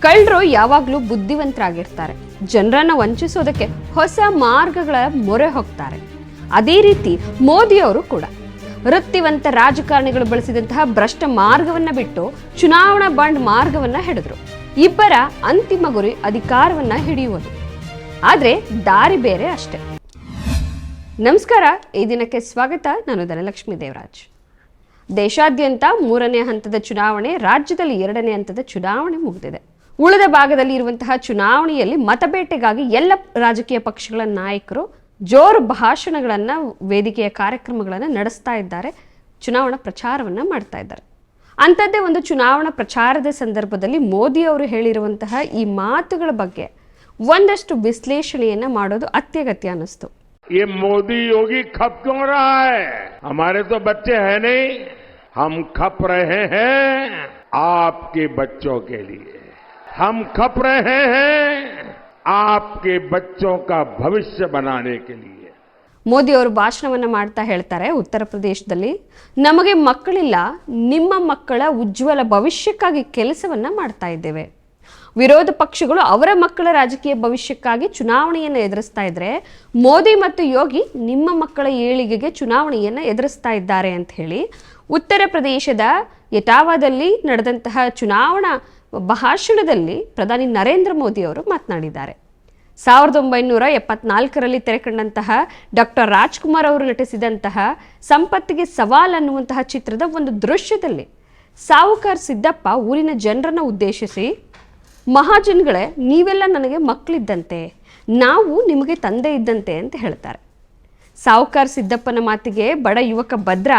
ಕಳ್ಳರು ಯಾವಾಗಲೂ ಬುದ್ಧಿವಂತರಾಗಿರ್ತಾರೆ. ಜನರನ್ನ ವಂಚಿಸೋದಕ್ಕೆ ಹೊಸ ಮಾರ್ಗಗಳ ಮೊರೆ ಹೋಗ್ತಾರೆ. ಅದೇ ರೀತಿ ಮೋದಿಯವರು ಕೂಡ. ವೃತ್ತಿವಂತ ರಾಜಕಾರಣಿಗಳು ಬಳಸಿದಂತಹ ಭ್ರಷ್ಟ ಮಾರ್ಗವನ್ನ ಬಿಟ್ಟು ಚುನಾವಣಾ ಬಾಂಡ್ ಮಾರ್ಗವನ್ನ ಹಿಡಿದ್ರು. ಇಬ್ಬರ ಅಂತಿಮ ಗುರಿ ಅಧಿಕಾರವನ್ನ ಹಿಡಿಯುವುದು. ಆದ್ರೆ ದಾರಿ ಬೇರೆ ಅಷ್ಟೇ. ನಮಸ್ಕಾರ, ಈ ದಿನಕ್ಕೆ ಸ್ವಾಗತ. ನಾನು ಧನಲಕ್ಷ್ಮಿ ದೇವರಾಜ್. ದೇಶಾದ್ಯಂತ ಮೂರನೇ ಹಂತದ ಚುನಾವಣೆ, ರಾಜ್ಯದಲ್ಲಿ ಎರಡನೇ ಹಂತದ ಚುನಾವಣೆ ಮುಗಿದಿದೆ. ಉಳಿದ ಭಾಗದಲ್ಲಿ ಇರುವಂತಹ ಚುನಾವಣೆಯಲ್ಲಿ ಮತಬೇಟೆಗಾಗಿ ಎಲ್ಲ ರಾಜಕೀಯ ಪಕ್ಷಗಳ ನಾಯಕರು ಜೋರು ಭಾಷಣಗಳನ್ನು ವೇದಿಕೆಯ ಕಾರ್ಯಕ್ರಮಗಳನ್ನು ನಡೆಸ್ತಾ ಇದ್ದಾರೆ ಚುನಾವಣಾ ಪ್ರಚಾರವನ್ನು ಮಾಡ್ತಾ ಇದ್ದಾರೆ ಅಂಥದ್ದೇ ಒಂದು ಚುನಾವಣಾ ಪ್ರಚಾರದ ಸಂದರ್ಭದಲ್ಲಿ ಮೋದಿ ಅವರು ಹೇಳಿರುವಂತಹ ಈ ಮಾತುಗಳ ಬಗ್ಗೆ ಒಂದಷ್ಟು ವಿಶ್ಲೇಷಣೆಯನ್ನ ಮಾಡೋದು ಅತ್ಯಗತ್ಯ ಅನ್ನಿಸ್ತು ये मोदी योगी खप क्यों रहा है हमारे तो बच्चे हैं नहीं हम खप रहे हैं आपके बच्चों के लिए हम खप रहे हैं आपके बच्चों का भविष्य बनाने के लिए ಮೋದಿ ಅವರು ಭಾಷಣವನ್ನ ಮಾಡ್ತಾ ಹೇಳ್ತಾರೆ ಉತ್ತರ ಪ್ರದೇಶದಲ್ಲಿ ನಮಗೆ ಮಕ್ಕಳಿಲ್ಲ ನಿಮ್ಮ ಮಕ್ಕಳ ಉಜ್ವಲ ಭವಿಷ್ಯಕ್ಕಾಗಿ ಕೆಲಸವನ್ನ ಮಾಡ್ತಾ ಇದ್ದೇವೆ ವಿರೋಧ ಪಕ್ಷಗಳು ಅವರ ಮಕ್ಕಳ ರಾಜಕೀಯ ಭವಿಷ್ಯಕ್ಕಾಗಿ ಚುನಾವಣೆಯನ್ನು ಎದುರಿಸ್ತಾ ಇದ್ರೆ ಮೋದಿ ಮತ್ತು ಯೋಗಿ ನಿಮ್ಮ ಮಕ್ಕಳ ಏಳಿಗೆಗೆ ಚುನಾವಣೆಯನ್ನು ಎದುರಿಸ್ತಾ ಇದ್ದಾರೆ ಅಂತ ಹೇಳಿ ಉತ್ತರ ಪ್ರದೇಶದ ಎಟಾವಾದಲ್ಲಿ ನಡೆದಂತಹ ಚುನಾವಣಾ ಭಾಷಣದಲ್ಲಿ ಪ್ರಧಾನಿ ನರೇಂದ್ರ ಮೋದಿ ಅವರು ಮಾತನಾಡಿದ್ದಾರೆ. ಸಾವಿರದ ಒಂಬೈನೂರ ಎಪ್ಪತ್ನಾಲ್ಕರಲ್ಲಿ ತೆರೆಕಂಡಂತಹ ಡಾಕ್ಟರ್ ರಾಜ್ಕುಮಾರ್ ಅವರು ನಟಿಸಿದಂತಹ ಸಂಪತ್ತಿಗೆ ಸವಾಲ್ ಅನ್ನುವಂತಹ ಚಿತ್ರದ ಒಂದು ದೃಶ್ಯದಲ್ಲಿ ಸಾವುಕಾರ್ ಸಿದ್ದಪ್ಪ ಊರಿನ ಜನರನ್ನು ಉದ್ದೇಶಿಸಿ, ಮಹಾಜನ್ಗಳೇ, ನೀವೆಲ್ಲ ನನಗೆ ಮಕ್ಕಳಿದ್ದಂತೆ, ನಾವು ನಿಮಗೆ ತಂದೆ ಇದ್ದಂತೆ ಅಂತ ಹೇಳ್ತಾರೆ. ಸಾವುಕಾರ್ ಸಿದ್ದಪ್ಪನ ಮಾತಿಗೆ ಬಡ ಯುವಕ ಭದ್ರ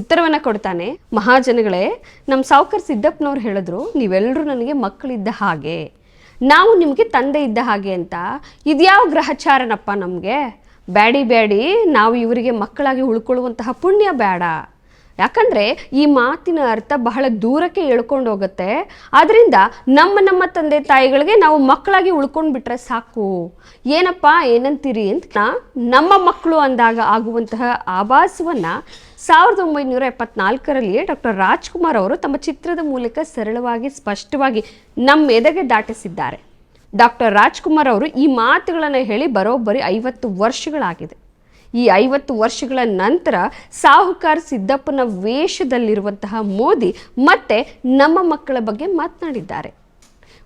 ಉತ್ತರವನ್ನು ಕೊಡ್ತಾನೆ. ಮಹಾಜನಗಳೇ ನಮ್ಮ ಸಾವುಕರ್ ಸಿದ್ದಪ್ಪನವ್ರು ಹೇಳಿದ್ರು ನೀವೆಲ್ಲರೂ ನನಗೆ ಮಕ್ಕಳಿದ್ದ ಹಾಗೆ. ನಾವು ನಿಮಗೆ ತಂದೆ ಇದ್ದ ಹಾಗೆ ಅಂತ. ಇದ್ಯಾವ ಗ್ರಹಚಾರನಪ್ಪ ನಮಗೆ? ಬ್ಯಾಡಿ ಬ್ಯಾಡಿ, ನಾವು ಇವರಿಗೆ ಮಕ್ಕಳಾಗಿ ಉಳ್ಕೊಳ್ಳುವಂತಹ ಪುಣ್ಯ ಬೇಡ ಯಾಕಂದ್ರೆ ಈ ಮಾತಿನ ಅರ್ಥ ಬಹಳ ದೂರಕ್ಕೆ ಎಳ್ಕೊಂಡು ಹೋಗುತ್ತೆ. ಆದ್ದರಿಂದ ನಮ್ಮ ನಮ್ಮ ತಂದೆ ತಾಯಿಗಳಿಗೆ ನಾವು ಮಕ್ಕಳಾಗಿ ಉಳ್ಕೊಂಡು ಬಿಟ್ರೆ ಸಾಕು. ಏನಪ್ಪ, ಏನಂತೀರಿ ಅಂತ ನಮ್ಮ ಮಕ್ಕಳು ಅಂದಾಗ ಆಗುವಂತಹ ಆಭಾಸವನ್ನ ಸಾವಿರದ ಒಂಬೈನೂರ ಎಪ್ಪತ್ನಾಲ್ಕರಲ್ಲಿಯೇ ಡಾಕ್ಟರ್ ರಾಜ್ಕುಮಾರ್ ಅವರು ತಮ್ಮ ಚಿತ್ರದ ಮೂಲಕ ಸರಳವಾಗಿ, ಸ್ಪಷ್ಟವಾಗಿ ನಮ್ಮ ಎದೆಗೆ ದಾಟಿಸಿದ್ದಾರೆ. ಡಾಕ್ಟರ್ ರಾಜ್ಕುಮಾರ್ ಅವರು ಈ ಮಾತುಗಳನ್ನು ಹೇಳಿ ಬರೋಬ್ಬರಿ ಐವತ್ತು ವರ್ಷಗಳಾಗಿದೆ. ಈ ಐವತ್ತು ವರ್ಷಗಳ ನಂತರ ಸಾಹುಕಾರ ಸಿದ್ದಪ್ಪನ ವೇಷದಲ್ಲಿರುವಂತಹ ಮೋದಿ ಮತ್ತೆ ನಮ್ಮ ಮಕ್ಕಳ ಬಗ್ಗೆ ಮಾತನಾಡಿದ್ದಾರೆ.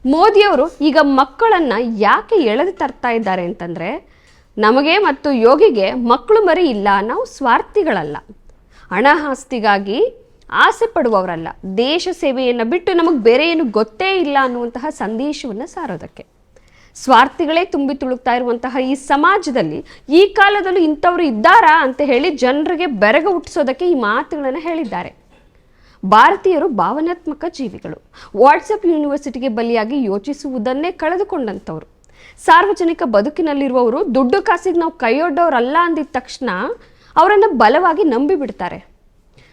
ಮೋದಿಯವರು ಈಗ ಮಕ್ಕಳನ್ನು ಯಾಕೆ ಎಳೆದು ತರ್ತಾ ಇದ್ದಾರೆ ಅಂತಂದರೆ, ನಮಗೆ ಮತ್ತು ಯೋಗಿಗೆ ಮಕ್ಕಳು ಮರಿ ಇಲ್ಲ, ನಾವು ಸ್ವಾರ್ಥಿಗಳಲ್ಲ. ಹಣ ಆಸ್ತಿಗಾಗಿ ಆಸೆ ಪಡುವವರಲ್ಲ. ದೇಶ ಸೇವೆಯನ್ನು ಬಿಟ್ಟು ನಮಗೆ ಬೇರೆ ಏನು ಗೊತ್ತೇ ಇಲ್ಲ ಅನ್ನುವಂತಹ ಸಂದೇಶವನ್ನು ಸಾರೋದಕ್ಕೆ. ಸ್ವಾರ್ಥಿಗಳೇ ತುಂಬಿ ತುಳುಕ್ತಾ ಇರುವಂತಹ ಈ ಸಮಾಜದಲ್ಲಿ ಈ ಕಾಲದಲ್ಲೂ ಇಂಥವ್ರು ಇದ್ದಾರಾ ಅಂತ ಹೇಳಿ ಜನರಿಗೆ ಬೆರಗ ಹುಟ್ಟಿಸೋದಕ್ಕೆ ಈ ಮಾತುಗಳನ್ನು ಹೇಳಿದ್ದಾರೆ. ಭಾರತೀಯರು ಭಾವನಾತ್ಮಕ ಜೀವಿಗಳು. ವಾಟ್ಸಪ್ ಯೂನಿವರ್ಸಿಟಿಗೆ ಬಲಿಯಾಗಿ ಯೋಚಿಸುವುದನ್ನೇ ಕಳೆದುಕೊಂಡಂಥವ್ರು. ಸಾರ್ವಜನಿಕ ಬದುಕಿನಲ್ಲಿರುವವರು ದುಡ್ಡು ಕಾಸಿಗೆ ನಾವು ಕೈಯೊಡ್ಡವರಲ್ಲ ಅಂದಿದ ತಕ್ಷಣ ಅವರನ್ನು ಬಲವಾಗಿ ನಂಬಿ ಬಿಡ್ತಾರೆ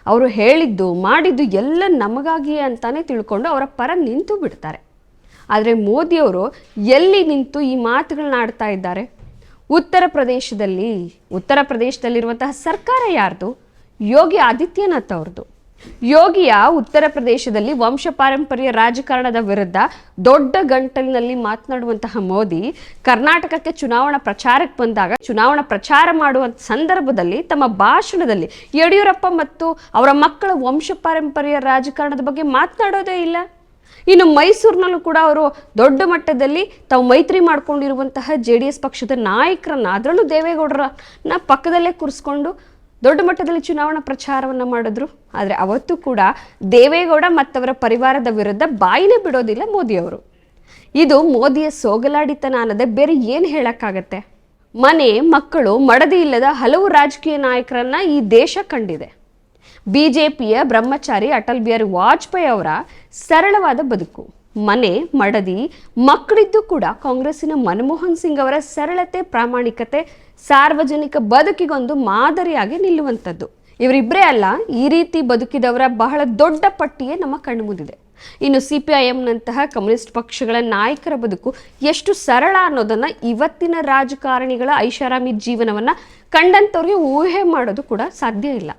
ಅವರು ಹೇಳಿದ್ದು, ಮಾಡಿದ್ದು ಎಲ್ಲ ನಮಗಾಗಿಯೇ ಅಂತಾನೆ ತಿಳ್ಕೊಂಡು ಅವರ ಪರ ನಿಂತು ಬಿಡ್ತಾರೆ. ಆದರೆ ಮೋದಿಯವರು ಎಲ್ಲಿ ನಿಂತು ಈ ಮಾತುಗಳನ್ನ ಆಡ್ತಾ ಇದ್ದಾರೆ? ಉತ್ತರ ಪ್ರದೇಶದಲ್ಲಿ, ಉತ್ತರ ಪ್ರದೇಶದಲ್ಲಿರುವಂತಹ ಸರ್ಕಾರ ಯಾರ್ದು? ಯೋಗಿ ಆದಿತ್ಯನಾಥ್ ಅವ್ರದ್ದು. ಯೋಗಿಯ ಉತ್ತರ ಪ್ರದೇಶದಲ್ಲಿ ವಂಶ ಪಾರಂಪರ್ಯ ರಾಜಕಾರಣದ ವಿರುದ್ಧ ದೊಡ್ಡ ಗಂಟಲಿನಲ್ಲಿ ಮಾತನಾಡುವಂತಹ ಮೋದಿ ಕರ್ನಾಟಕಕ್ಕೆ ಚುನಾವಣಾ ಪ್ರಚಾರಕ್ಕೆ ಬಂದಾಗ, ಚುನಾವಣಾ ಪ್ರಚಾರ ಮಾಡುವ ಸಂದರ್ಭದಲ್ಲಿ ತಮ್ಮ ಭಾಷಣದಲ್ಲಿ ಯಡಿಯೂರಪ್ಪ ಮತ್ತು ಅವರ ಮಕ್ಕಳ ವಂಶ ಪಾರಂಪರ್ಯ ರಾಜಕಾರಣದ ಬಗ್ಗೆ ಮಾತನಾಡೋದೇ ಇಲ್ಲ. ಇನ್ನು ಮೈಸೂರಿನಲ್ಲೂ ಕೂಡ ಅವರು ದೊಡ್ಡ ಮಟ್ಟದಲ್ಲಿ ತಾವು ಮೈತ್ರಿ ಮಾಡಿಕೊಂಡಿರುವಂತಹ ಜೆ ಡಿ ಎಸ್ ಪಕ್ಷದ ನಾಯಕರನ್ನ ಅದರಲ್ಲೂ ದೇವೇಗೌಡರನ್ನ ಪಕ್ಕದಲ್ಲೇ ಕೂರಿಸ್ಕೊಂಡು ದೊಡ್ಡ ಮಟ್ಟದಲ್ಲಿ ಚುನಾವಣಾ ಪ್ರಚಾರವನ್ನು ಮಾಡಿದ್ರು. ಆದರೆ ಅವತ್ತು ಕೂಡ ದೇವೇಗೌಡ ಮತ್ತವರ ಪರಿವಾರದ ವಿರುದ್ಧ ಬಾಯಿನೇ ಬಿಡೋದಿಲ್ಲ ಮೋದಿ ಅವರು ಇದು ಮೋದಿಯ ಸೋಗಲಾಡಿತನ ಅನ್ನದೆ ಬೇರೆ ಏನು ಹೇಳಕ್ಕಾಗತ್ತೆ? ಮನೆ, ಮಕ್ಕಳು, ಮಡದಿ ಇಲ್ಲದ ಹಲವು ರಾಜಕೀಯ ನಾಯಕರನ್ನ ಈ ದೇಶ ಕಂಡಿದೆ. ಬಿಜೆಪಿಯ ಬ್ರಹ್ಮಚಾರಿ ಅಟಲ್ ಬಿಹಾರಿ ವಾಜಪೇಯಿ ಅವರ ಸರಳವಾದ ಬದುಕು. ಮನೆ, ಮಡದಿ, ಮಕ್ಕಳಿದ್ದು ಕೂಡ ಕಾಂಗ್ರೆಸ್ಸಿನ ಮನಮೋಹನ್ ಸಿಂಗ್ ಅವರ ಸರಳತೆ, ಪ್ರಾಮಾಣಿಕತೆ, ಸಾರ್ವಜನಿಕ ಬದುಕಿಗೊಂದು ಮಾದರಿಯಾಗಿ ನಿಲ್ಲುವಂಥದ್ದು. ಇವರಿಬ್ಬರೇ ಅಲ್ಲ, ಈ ರೀತಿ ಬದುಕಿದವರ ಬಹಳ ದೊಡ್ಡ ಪಟ್ಟಿಯೇ ನಮ್ಮ ಕಣ್ಣು ಮುಂದಿದೆ. ಇನ್ನು ಸಿ ಪಿ ಐ ಎಂನಂತಹ ಕಮ್ಯುನಿಸ್ಟ್ ಪಕ್ಷಗಳ ನಾಯಕರ ಬದುಕು ಎಷ್ಟು ಸರಳ ಅನ್ನೋದನ್ನ ಇವತ್ತಿನ ರಾಜಕಾರಣಿಗಳ ಐಷಾರಾಮಿ ಜೀವನವನ್ನ ಕಂಡಂಥವ್ರಿಗೆ ಊಹೆ ಮಾಡೋದು ಕೂಡ ಸಾಧ್ಯ ಇಲ್ಲ.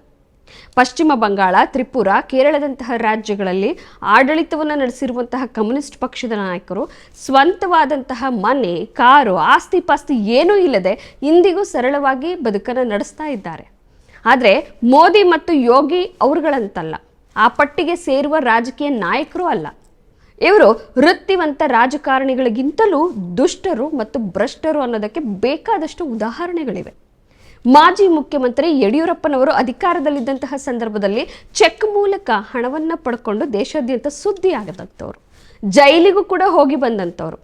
ಪಶ್ಚಿಮ ಬಂಗಾಳ, ತ್ರಿಪುರ, ಕೇರಳದಂತಹ ರಾಜ್ಯಗಳಲ್ಲಿ ಆಡಳಿತವನ್ನು ನಡೆಸಿರುವಂತಹ ಕಮ್ಯುನಿಸ್ಟ್ ಪಕ್ಷದ ನಾಯಕರು ಸ್ವಂತವಾದಂತಹ ಮನೆ, ಕಾರು ಆಸ್ತಿ ಪಾಸ್ತಿ ಏನೂ ಇಲ್ಲದೆ ಇಂದಿಗೂ ಸರಳವಾಗಿ ಬದುಕನ್ನು ನಡೆಸ್ತಾ ಇದ್ದಾರೆ. ಆದರೆ ಮೋದಿ ಮತ್ತು ಯೋಗಿ ಅವರುಗಳಂತಲ್ಲ. ಆ ಪಟ್ಟಿಗೆ ಸೇರುವ ರಾಜಕೀಯ ನಾಯಕರು ಅಲ್ಲ. ಇವರು ವೃತ್ತಿವಂತ ರಾಜಕಾರಣಿಗಳಿಗಿಂತಲೂ ದುಷ್ಟರು ಮತ್ತು ಭ್ರಷ್ಟರು ಅನ್ನೋದಕ್ಕೆ ಬೇಕಾದಷ್ಟು ಉದಾಹರಣೆಗಳಿವೆ. ಮಾಜಿ ಮುಖ್ಯಮಂತ್ರಿ ಯಡಿಯೂರಪ್ಪನವರು ಅಧಿಕಾರದಲ್ಲಿದ್ದಂತಹ ಸಂದರ್ಭದಲ್ಲಿ ಚೆಕ್ ಮೂಲಕ ಹಣವನ್ನು ಪಡ್ಕೊಂಡು ದೇಶಾದ್ಯಂತ ಸುದ್ದಿ ಆಗದಂಥವ್ರು ಜೈಲಿಗೂ ಕೂಡ ಹೋಗಿ ಬಂದಂಥವ್ರು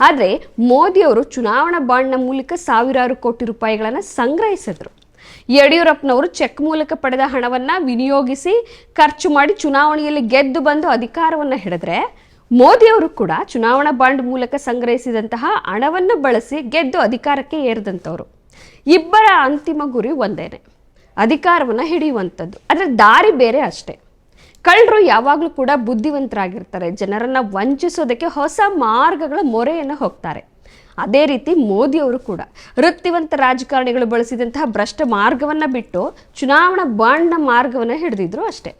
ಆದರೆ ಮೋದಿಯವರು ಚುನಾವಣಾ ಬಾಂಡ್ನ ಮೂಲಕ ಸಾವಿರಾರು ಕೋಟಿ ರೂಪಾಯಿಗಳನ್ನು ಸಂಗ್ರಹಿಸಿದರು. ಯಡಿಯೂರಪ್ಪನವರು ಚೆಕ್ ಮೂಲಕ ಪಡೆದ ಹಣವನ್ನು ವಿನಿಯೋಗಿಸಿ ಖರ್ಚು ಮಾಡಿ ಚುನಾವಣೆಯಲ್ಲಿ ಗೆದ್ದು ಬಂದು ಅಧಿಕಾರವನ್ನು ಹಿಡಿದ್ರೆ ಮೋದಿಯವರು ಕೂಡ ಚುನಾವಣಾ ಬಾಂಡ್ ಮೂಲಕ ಸಂಗ್ರಹಿಸಿದಂತಹ ಹಣವನ್ನು ಬಳಸಿ ಗೆದ್ದು ಅಧಿಕಾರಕ್ಕೆ ಏರಿದಂಥವ್ರು ಇಬ್ಬರ ಅಂತಿಮ ಗುರಿ ಒಂದೇನೆ. ಅಧಿಕಾರವನ್ನು ಹಿಡಿಯುವಂಥದ್ದು. ಅದರ ದಾರಿ ಬೇರೆ ಅಷ್ಟೇ. ಕಳ್ಳರು ಯಾವಾಗಲೂ ಕೂಡ ಬುದ್ಧಿವಂತರಾಗಿರ್ತಾರೆ. ಜನರನ್ನು ವಂಚಿಸೋದಕ್ಕೆ ಹೊಸ ಮಾರ್ಗಗಳ ಮೊರೆಯನ್ನು ಹೋಗ್ತಾರೆ. ಅದೇ ರೀತಿ ಮೋದಿಯವರು ಕೂಡ ವೃತ್ತಿವಂತ ರಾಜಕಾರಣಿಗಳು ಬಳಸಿದಂತಹ ಭ್ರಷ್ಟ ಮಾರ್ಗವನ್ನು ಬಿಟ್ಟು ಚುನಾವಣಾ ಬಾಂಡ್ನ ಮಾರ್ಗವನ್ನು ಹಿಡಿದಿದ್ರು ಅಷ್ಟೇ.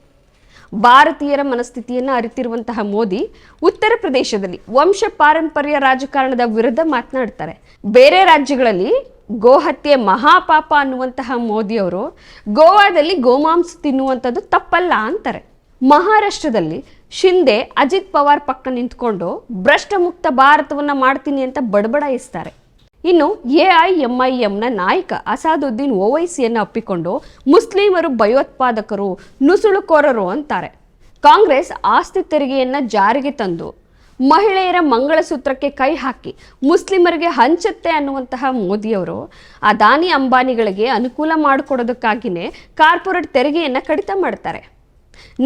ಭಾರತೀಯರ ಮನಸ್ಥಿತಿಯನ್ನು ಅರಿತಿರುವಂತಹ ಮೋದಿ ಉತ್ತರ ಪ್ರದೇಶದಲ್ಲಿ ವಂಶ ಪಾರಂಪರ್ಯ ರಾಜಕಾರಣದ ವಿರುದ್ಧ ಮಾತನಾಡ್ತಾರೆ. ಬೇರೆ ರಾಜ್ಯಗಳಲ್ಲಿ ಗೋಹತ್ಯೆ ಮಹಾಪಾಪ ಅನ್ನುವಂತಹ ಮೋದಿಯವರು ಗೋವಾದಲ್ಲಿ ಗೋಮಾಂಸ ತಿನ್ನುವಂಥದ್ದು ತಪ್ಪಲ್ಲ ಅಂತಾರೆ. ಮಹಾರಾಷ್ಟ್ರದಲ್ಲಿ ಶಿಂದೆ ಅಜಿತ್ ಪವಾರ್ ಪಕ್ಕ ನಿಂತ್ಕೊಂಡು ಭ್ರಷ್ಟ ಮುಕ್ತ ಭಾರತವನ್ನ ಮಾಡ್ತೀನಿ ಅಂತ ಬಡಬಡಾಯಿಸ್ತಾರೆ ಇನ್ನು ಎ ಐ, ಎಂ ಐ ಎಂನ ನಾಯಕ ಅಸಾದುದ್ದೀನ್ ಓವೈಸಿಯನ್ನು ಅಪ್ಪಿಕೊಂಡು ಮುಸ್ಲಿಮರು ಭಯೋತ್ಪಾದಕರು, ನುಸುಳುಕೋರರು ಅಂತಾರೆ. ಕಾಂಗ್ರೆಸ್ ಆಸ್ತಿ ತೆರಿಗೆಯನ್ನು ಜಾರಿಗೆ ತಂದು ಮಹಿಳೆಯರ ಮಂಗಳಸೂತ್ರಕ್ಕೆ ಕೈ ಹಾಕಿ ಮುಸ್ಲಿಮರಿಗೆ ಹಂಚುತ್ತೆ ಅನ್ನುವಂತಹ ಮೋದಿಯವರು ಅದಾನಿ ಅಂಬಾನಿಗಳಿಗೆ ಅನುಕೂಲ ಮಾಡಿಕೊಡೋದಕ್ಕಾಗಿಯೇ ಕಾರ್ಪೊರೇಟ್ ತೆರಿಗೆಯನ್ನು ಕಡಿತ ಮಾಡ್ತಾರೆ.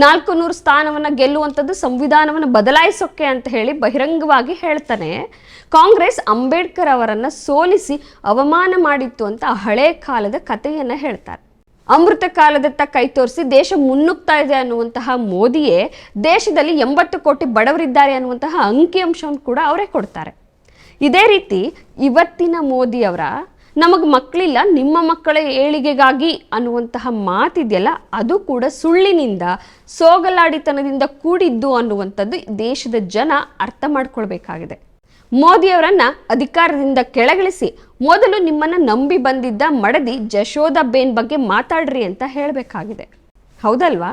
ನಾಲ್ಕು ನೂರು ಸ್ಥಾನವನ್ನು ಗೆಲ್ಲುವಂಥದ್ದು ಸಂವಿಧಾನವನ್ನು ಬದಲಾಯಿಸೋಕೆ ಅಂತ ಹೇಳಿ ಬಹಿರಂಗವಾಗಿ ಹೇಳ್ತಾನೆ. ಕಾಂಗ್ರೆಸ್ ಅಂಬೇಡ್ಕರ್ ಅವರನ್ನು ಸೋಲಿಸಿ ಅವಮಾನ ಮಾಡಿತ್ತು ಅಂತ ಹಳೆ ಕಾಲದ ಕಥೆಯನ್ನು ಹೇಳ್ತಾರೆ. ಅಮೃತ ಕಾಲದತ್ತ ಕೈ ತೋರಿಸಿ ದೇಶ ಮುನ್ನುಗ್ತಾ ಇದೆ ಅನ್ನುವಂತಹ ಮೋದಿಯೇ ದೇಶದಲ್ಲಿ ಎಂಬತ್ತು ಕೋಟಿ ಬಡವರಿದ್ದಾರೆ ಅನ್ನುವಂತಹ ಅಂಕಿಅಂಶವನ್ನು ಕೂಡ ಅವರೇ ಕೊಡ್ತಾರೆ. ಇದೇ ರೀತಿ ಇವತ್ತಿನ ಮೋದಿಯವರ ನಮಗೆ ಮಕ್ಕಳಿಲ್ಲ ನಿಮ್ಮ ಮಕ್ಕಳ ಏಳಿಗೆಗಾಗಿ ಅನ್ನುವಂತಹ ಮಾತಿದೆಯಲ್ಲ, ಅದು ಕೂಡ ಸುಳ್ಳಿನಿಂದ, ಸೋಗಲಾಡಿತನದಿಂದ ಕೂಡಿದ್ದು ಅನ್ನುವಂಥದ್ದು ದೇಶದ ಜನ ಅರ್ಥ ಮಾಡ್ಕೊಳ್ಬೇಕಾಗಿದೆ. ಮೋದಿಯವರನ್ನ ಅಧಿಕಾರದಿಂದ ಕೆಳಗಿಳಿಸಿ, ಮೊದಲು ನಿಮ್ಮನ್ನ ನಂಬಿ ಬಂದಿದ್ದ ಮಡದಿ ಜಶೋದಾ ಬೇನ್ ಬಗ್ಗೆ ಮಾತಾಡ್ರಿ ಅಂತ ಹೇಳಬೇಕಾಗಿದೆ. ಹೌದಲ್ವಾ?